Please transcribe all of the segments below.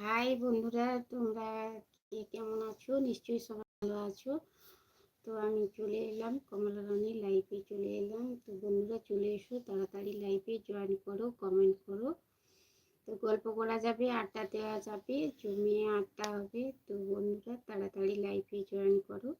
High বন্ধুরা, তোমরা কে কেমন আছো? নিশ্চয়ই সবাই ভালো আছো। তো আমি চলে এলাম, কমলা রানীর লাইফে চলে এলাম। তো বন্ধুরা, চলে এসো, তাড়াতাড়ি লাইফে জয়েন করো কমেন্ট করো। তো গল্প করা যাবে, আড্ডা দেওয়া যাবে, জমিয়ে আড্ডা হবে। তো বন্ধুরা, তাড়াতাড়ি লাইফে জয়েন করো।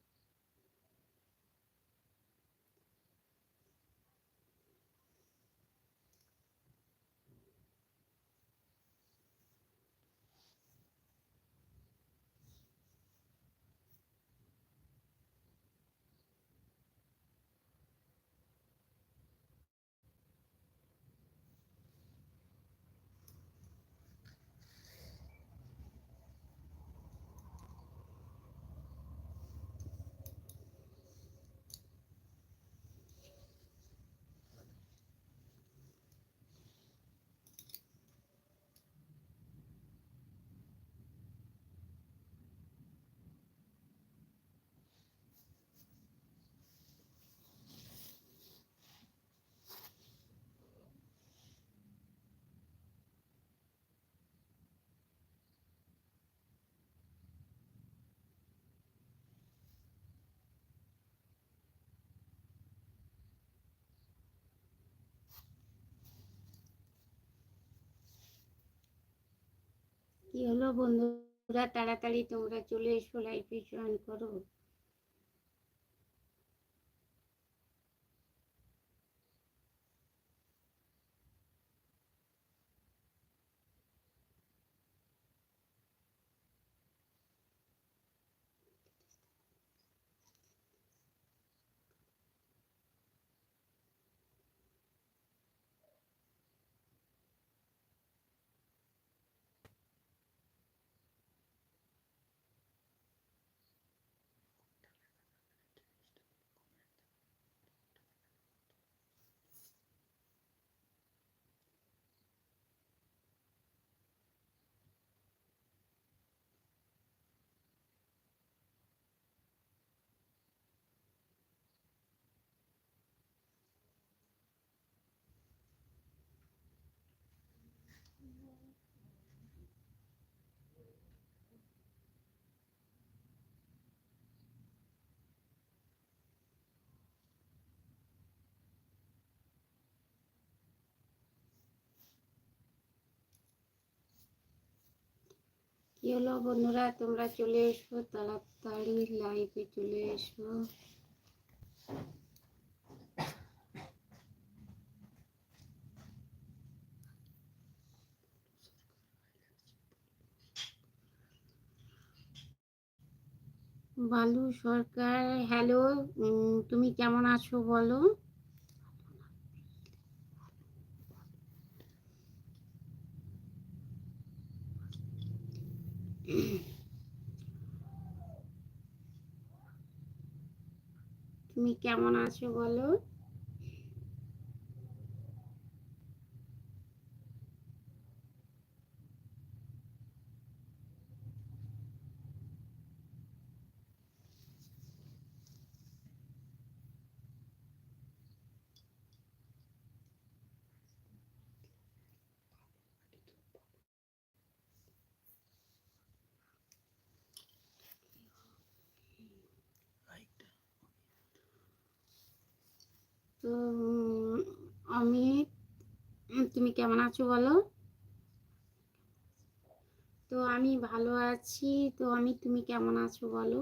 কি হলো বন্ধুরা? তাড়াতাড়ি তোমরা চলে এসো লাইফ জয়েন করো। কি হলো বন্ধুরা? তোমরা চলে এসো, তাড়াতাড়ি লাইভে চলে এসো। বালু সরকার হ্যালো তুমি কেমন আছো বলো? তুমি কেমন আছো বলো তো আমি কেমন আছো বলো? তো আমি ভালো আছি। তো আমি, তুমি কেমন আছো বলো?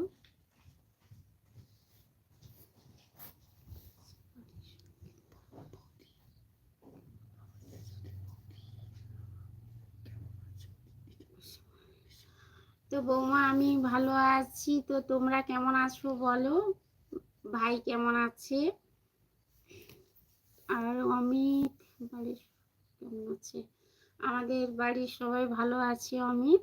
তো বৌমা, আমি ভালো আছি। তো তোমরা কেমন আছো বলো? ভাই কেমন আছে? আর অমিত, বাড়ির আছে। আমাদের বাড়ির সবাই ভালো আছে অমিত?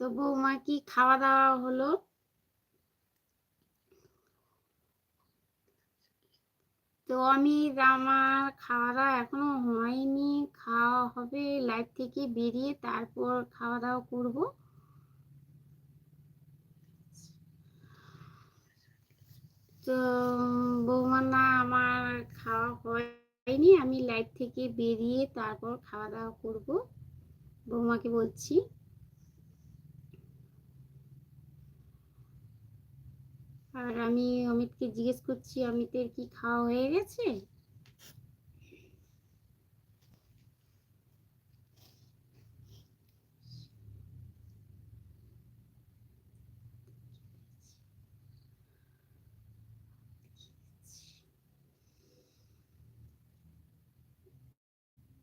তো বৌমা কি খাওয়া দাওয়া হলো? তো আমি আমার খাওয়া দাওয়া এখনও হয়নি, খাওয়া হবে লাইভ থেকে বেরিয়ে তারপর খাওয়া দাওয়া করব। তো বৌমা না আমার খাওয়া হয়নি, আমি লাইভ থেকে বেরিয়ে তারপর খাওয়া দাওয়া করব। বৌমাকে বলছি। আর আমি অমিতকে জিজ্ঞেস করছি, অমিতের কি খাওয়া হয়ে গেছে?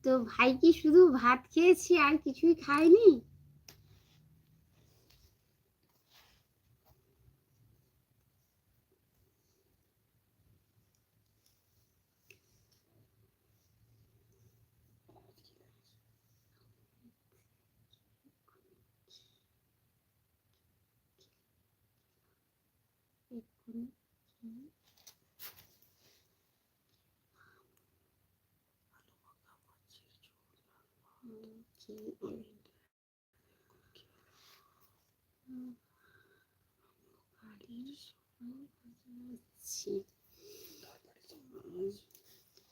তো ভাই কি শুধু ভাত খেয়েছি আর কিছুই খায়নি?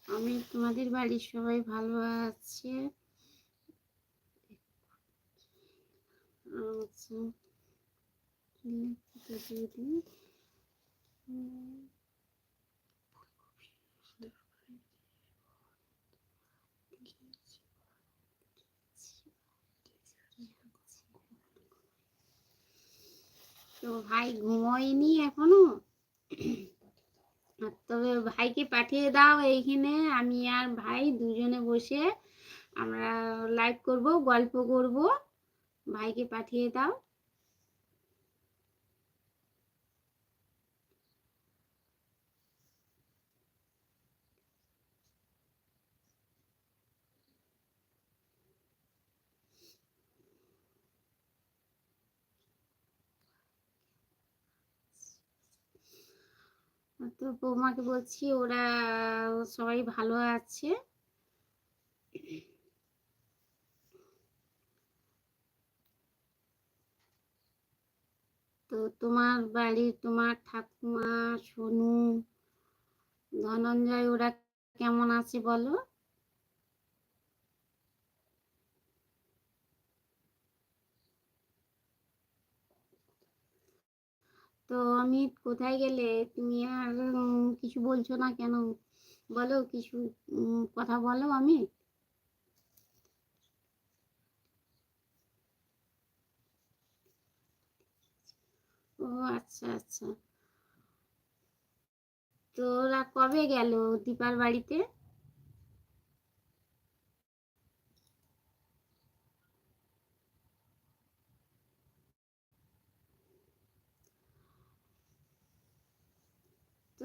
আমি তোমাদের বাড়ির সবাই ভালো আছে। আচ্ছা। তো ভাই ঘুমোয়নি এখনও। তবে ভাইকে পাঠিয়ে দাও এইখানে। আমি আর ভাই দুজনে বসে আমরা লাইভ করব, গল্প করব। ভাইকে পাঠিয়ে দাও। তো বৌমাকে বলছি, ওরা সবাই ভালো আছে। তো তোমার বাড়ির, তোমার ঠাকুমা, সোনু, ধনঞ্জয়, ওরা কেমন আছে বলো? তো আমি কোথায় গেলে? তুমি আর কিছু বলছো না কেন? বলো কিছু কথা বলো আমি। ও আচ্ছা আচ্ছা। তো ওরা কবে গেল দীপার বাড়িতে?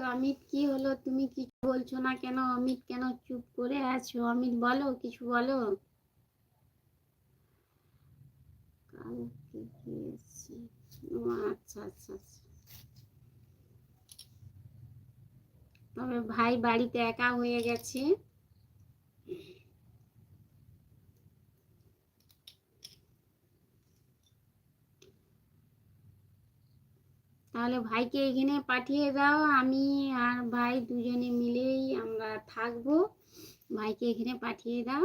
অমিত, কি হলো? তুমি কিছু বলছো না কেন? অমিত কেন চুপ করে আছো? অমিত, বলো, কিছু বলো। কালকে ও আচ্ছা আচ্ছা আচ্ছা। তবে ভাই বাড়িতে একা হয়ে গেছে। তাহলে ভাইকে এখানে পাঠিয়ে দাও, আমি আর ভাই দুজনে মিলেই আমরা থাকব। ভাইকে এখানে পাঠিয়ে দাও।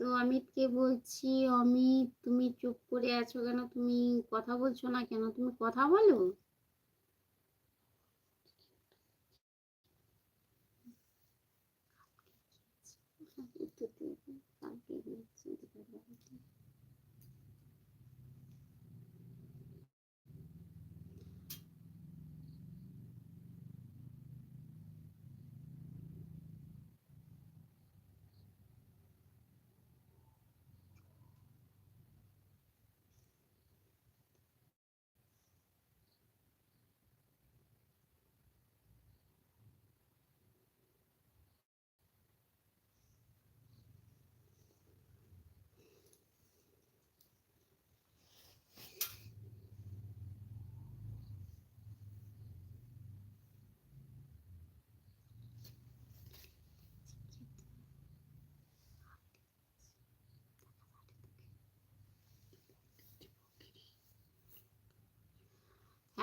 তো অমিতকে বলছি, অমিত তুমি চুপ করে আছো কেন? তুমি কথা বলছো না কেন? তুমি কথা বলো।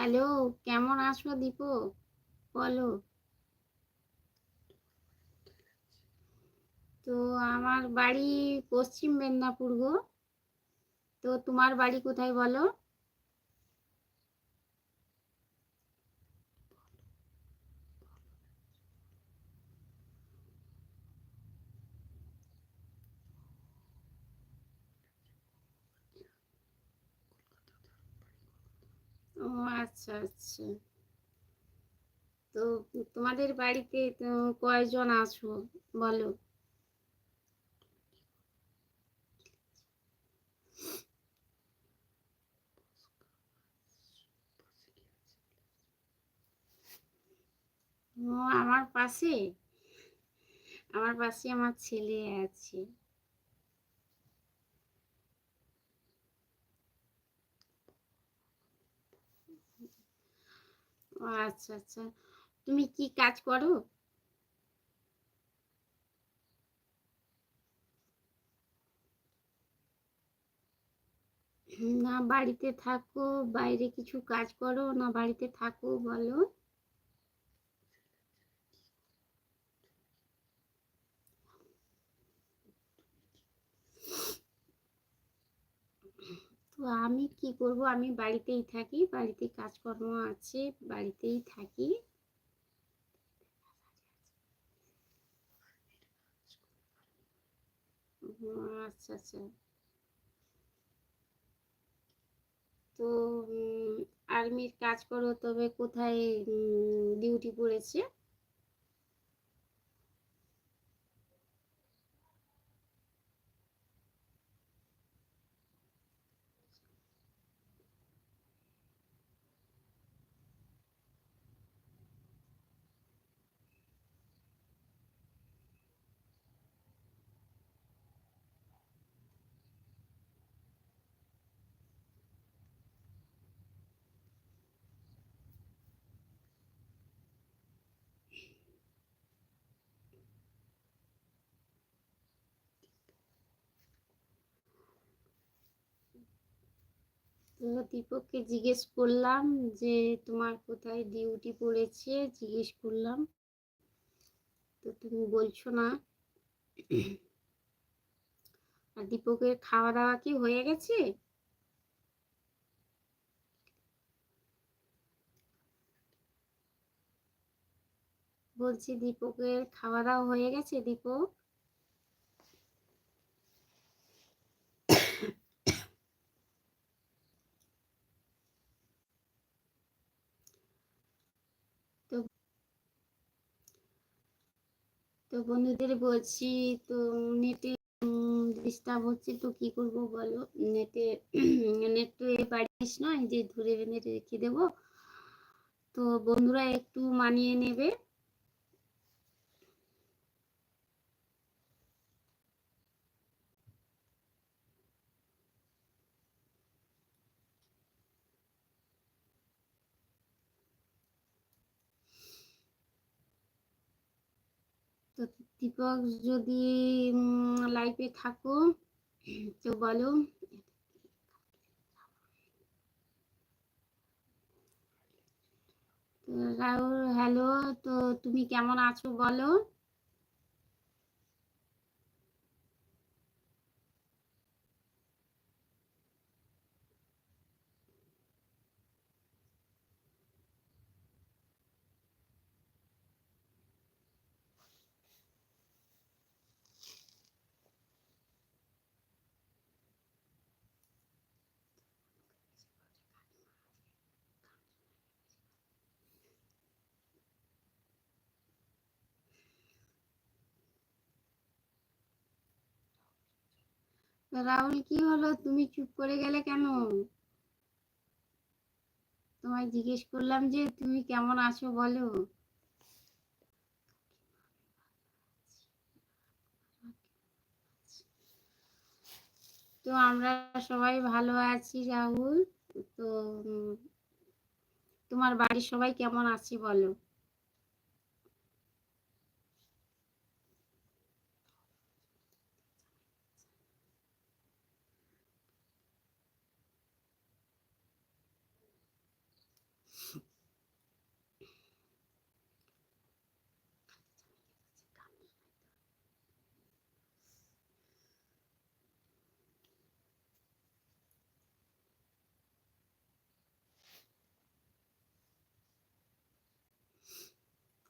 হ্যালো, কেমন আছো দীপক বলো। তো আমার বাড়ি পশ্চিম মেদিনীপুর গো। তো তোমার বাড়ি কোথায় বলো? ও আচ্ছা আচ্ছা। তো তোমাদের বাড়িতে কয়জন আছো, বলো? ও, আমার পাশে? আমার পাশে আমার ছেলে আছে। আচ্ছা আচ্ছা। তুমি কি কাজ করো? না, বাড়িতে থাকো, বাইরে কিছু কাজ করো, না বাড়িতে থাকো, বলো। তো আমি কি করব? আমি বাড়িতেই থাকি, বাড়িতে কাজকর্ম আছে, বাড়িতেই থাকি। আচ্ছা আচ্ছা। তো আর্মির কাজ করো, তবে কোথায় ডিউটি পড়েছে? দীপককে জিজ্ঞেস করলাম যে, তোমার কোথায় ডিউটি পড়েছে? জিজ্ঞেস করলাম। তো তুমি বলছো না। আর দীপকের খাওয়া দাওয়া কি হয়ে গেছে? বলছি, দীপকের খাওয়া দাওয়া হয়ে গেছে, দীপক? তো বন্ধুদের বলছি, তো নেটে ডিস্টার্ব হচ্ছে তো কি করব বলো? নেটে, নেট তো এ পারিস নয়, যে ধরে রেখে দেবো। তো বন্ধুরা একটু মানিয়ে নেবে। তো দীপক যদি লাইফে থাকো তো বলো। রাহুল হ্যালো তো তুমি কেমন আছো বলো? রাহুল, কি হলো? তুমি চুপ করে গেলে কেন? তোমায় জিজ্ঞেস করলাম যে, তুমি কেমন আছো বলো? তো আমরা সবাই ভালো আছি রাহুল। তো তোমার বাড়ির সবাই কেমন আছে বলো?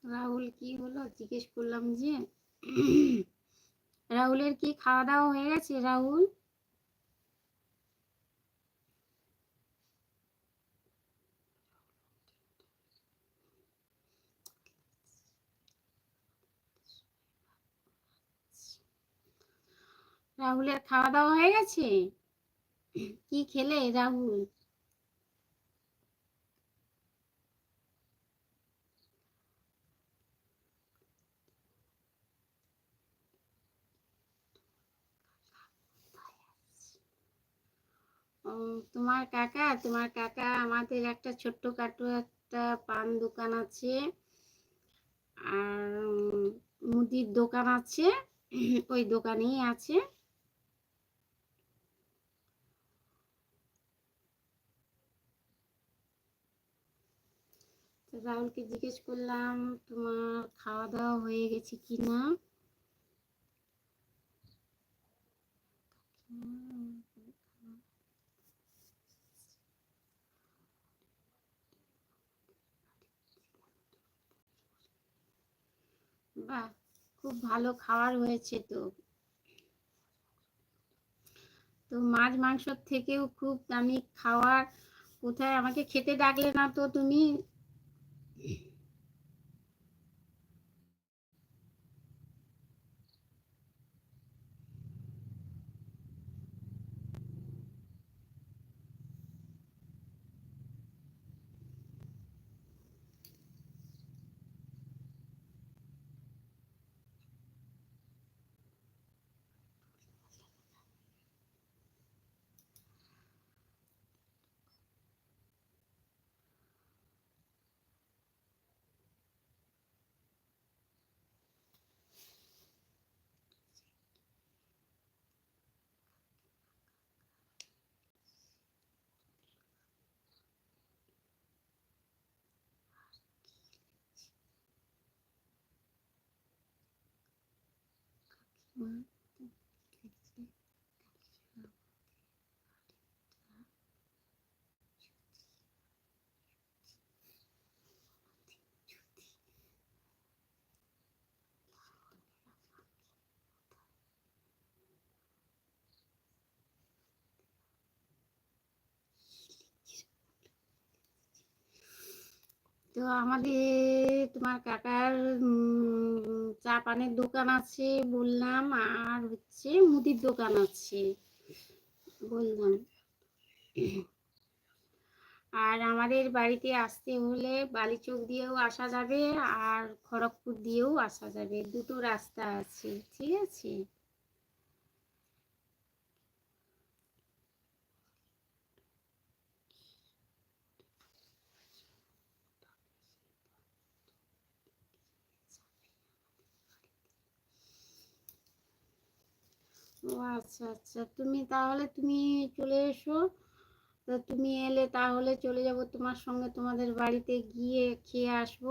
রাহুল কি হলো? জিজ্ঞেস করলাম যে, রাহুলের কি খাওয়া দাওয়া হয়ে গেছে রাহুল? রাহুলের খাওয়া দাওয়া হয়ে গেছে? কি খেলে রাহুল? তোমার কাকা তোমার কাকা, আমাদের একটা ছোট্ট কাটু একটা পান দোকান আছে। আর মুদির দোকান আছে। ওই দোকানেই আছে। রাহুলকে জিজ্ঞেস করলাম, তোমার খাওয়া দাওয়া হয়ে গেছে কি বাহ খুব ভালো খাবার হয়েছে তো। তো মাছ মাংসর থেকেও খুব দামি খাওয়ার কোথায় আমাকে খেতে ডাকলে না তো তুমি one তো আমাদের তোমার কাকার চা পানের দোকান আছে বললাম, আর হচ্ছে মুদির দোকান আছে বললাম। আর আমাদের বাড়িতে আসতে হলে বালিচক দিয়েও আসা যাবে, আর খড়গপুর দিয়েও আসা যাবে। দুটো রাস্তা আছে, ঠিক আছে? ও আচ্ছা আচ্ছা। তুমি তাহলে তুমি চলে এসো। তুমি এলে তাহলে চলে যাব তোমার সঙ্গে। তোমাদের বাড়িতে গিয়ে খেয়ে আসব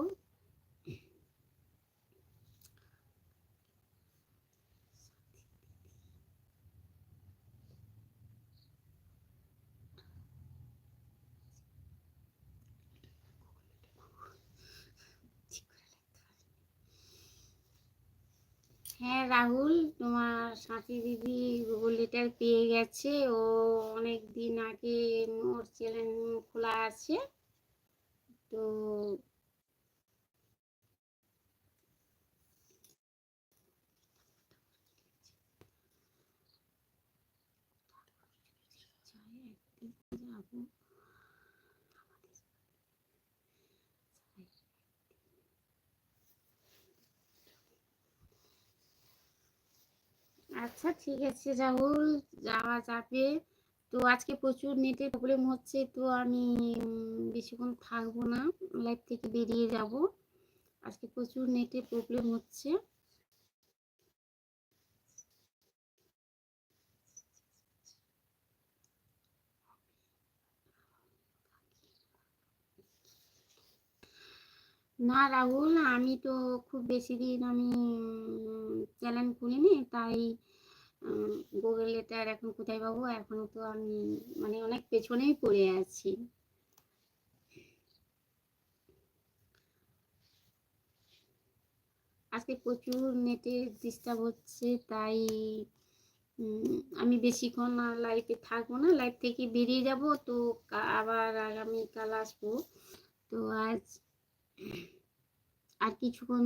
হ্যাঁ রাহুল, তোমার সাথী দিদি গুগল লেটার পেয়ে গেছে। ও অনেক দিন আগে ওর চ্যানেল খোলা আছে। তো আচ্ছা ঠিক আছে রাহুল, যাওয়া যাবে। তো আজকে প্রচুর নেটের প্রবলেম হচ্ছে, তো আমি বেশিক্ষণ থাকব না। লাইভ থেকে বেরিয়ে যাব। আজকে প্রচুর নেটের প্রবলেম হচ্ছে। না রাহুল, আমি তো খুব বেশি দিন আমি চ্যানেল খুলিনি, তাই গুগল লেটার এখন কোথায় পাবো? এখন তো আমি মানে অনেক পেছনেই পড়ে আছি। আজকে প্রচুর নেটে ডিস্টার্ব হচ্ছে, তাই আমি বেশিক্ষণ লাইভে থাকব না। লাইভ থেকে বেরিয়ে যাব, তো আবার আগামীকাল আসব। তো আজ আর কিছুক্ষণ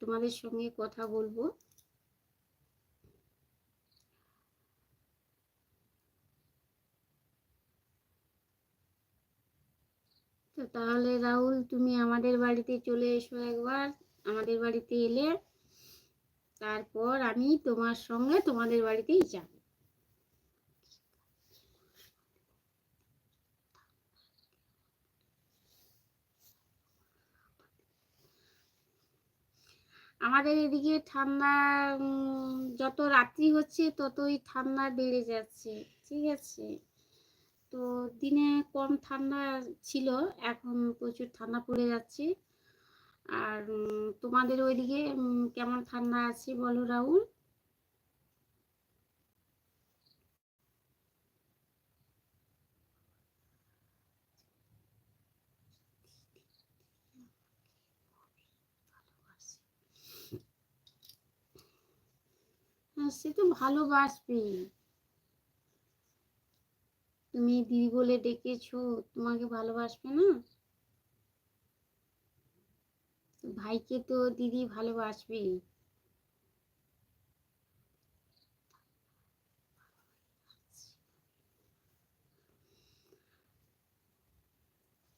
তোমাদের সঙ্গে কথা বলব। তাহলে রাহুল, তুমি আমাদের বাড়িতে চলে এসো একবার। আমাদের বাড়িতে এলে তারপর আমি তোমার সঙ্গে তোমাদের বাড়িতেই যাব। আমাদের এদিকে ঠান্ডা যত রাত্রি হচ্ছে ততই ঠান্ডা বেড়ে যাচ্ছে, ঠিক আছে? তো দিনে কম ঠান্ডা ছিল, এখন প্রচুর ঠান্ডা পড়ে যাচ্ছে। আর তোমাদের ওইদিকে কেমন ঠান্ডা আছে বলো রাহুল? হ্যাঁ সে তো ভালোবাসবেই তুমি দিদি বলে ডেকেছো, তোমাকে ভালোবাসবে না? ভাইকে তো দিদি ভালোবাসবেই।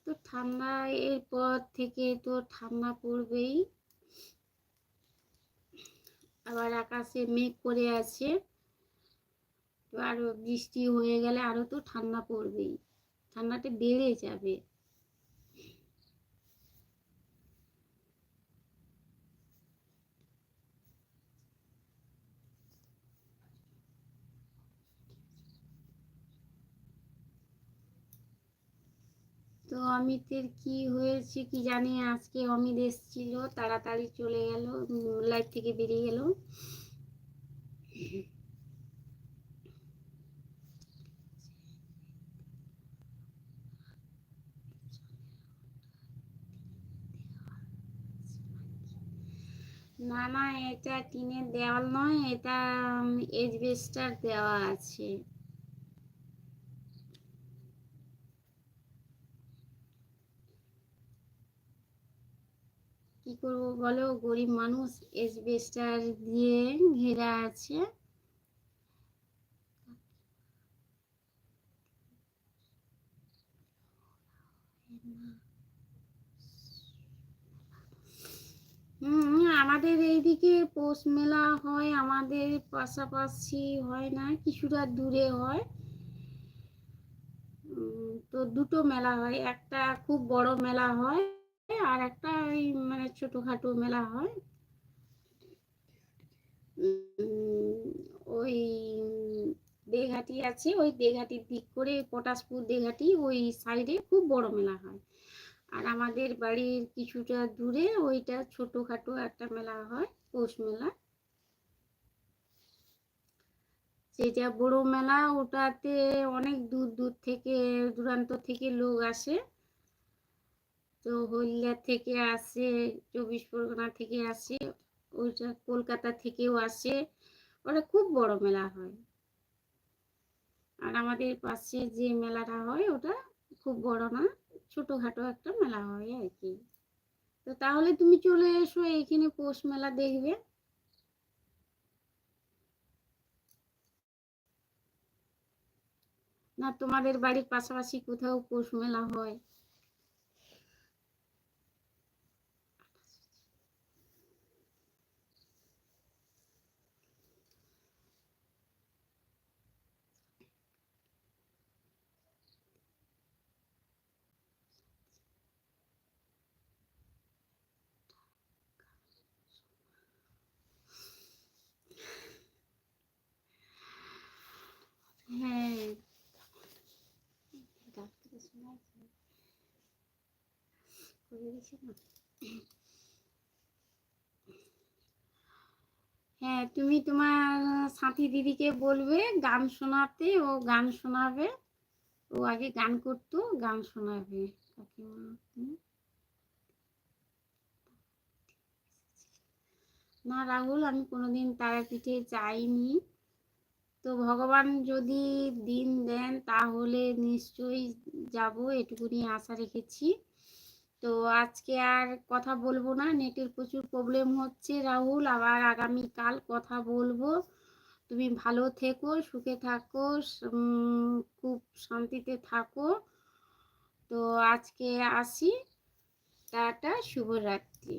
তো ঠান্ডা এর পর থেকে তো ঠান্ডা পড়বেই। আবার আকাশে মেঘ করে আছে। আরও বৃষ্টি হয়ে গেলে আরও তো ঠান্ডা পড়বেই। ঠান্ডাটা বেড়ে যাবে। তো অমিতের কি হয়েছে কি জানি আজকে অমিত এসেছিল, তাড়াতাড়ি চলে গেল লাইফ থেকে বেরিয়ে গেল। না না, এটা টিনের দেওয়াল নয়, এটা এজবেস্টার দেওয়া আছে। কি করব বলো? গরিব মানুষ এজবেস্টার দিয়ে ঘেরা আছে। হুম আমাদের এইদিকে পৌষ মেলা হয়, আমাদের পাশাপাশি হয় না, কিছুটা দূরে হয়। তো দুটো মেলা হয়, একটা খুব বড় মেলা হয় আর একটা ওই মানে ছোটখাটো মেলা হয়। ওই দেঘাটি আছে, ওই দেঘাটির দিক করে পটাশপুর দেঘাটি, ওই সাইডে খুব বড় মেলা হয়। আর আমাদের বাড়ির কিছুটা দূরে ওইটা ছোটখাটো একটা মেলা হয়, পৌষ মেলা। যেটা বড় মেলা, ওটাতে অনেক দূর দূর থেকে, দূরান্ত থেকে লোক আসে। তো হলদিয়া থেকে আসে, চব্বিশ পরগনা থেকে আসে, ওইটা কলকাতা থেকেও আসে। ওটা খুব বড় মেলা হয়। আর আমাদের পাশে যে মেলাটা হয়, ওটা খুব বড় না। ছোটখাটো একটা মেলা হয় আর কি। তো তাহলে তুমি চলে এসো, এইখানে পৌষ মেলা দেখবে। না, তোমাদের বাড়ির পাশাপাশি কোথাও পৌষ মেলা হয়? হ্যাঁ তুমি তোমার সাথী দিদিকে বলবে, গান শোনাতে, ও গান শোনাবে। ও আগে গান করতো, গান শোনাবে। না রাহুল, আমি কোনোদিন তারাপীঠে যাইনি। তো ভগবান যদি দিন দেন, তাহলে নিশ্চয়ই যাব, এটুকুনি আশা রেখেছি। তো আজকে আর কথা বলব না। নেটের প্রচুর প্রবলেম হচ্ছে রাহুল। আবার আগামীকাল কথা বলব। তুমি ভালো থেকো, সুখে থাকো খুব শান্তিতে থাকো। তো আজকে আসি। টাটা, শুভরাত্রি।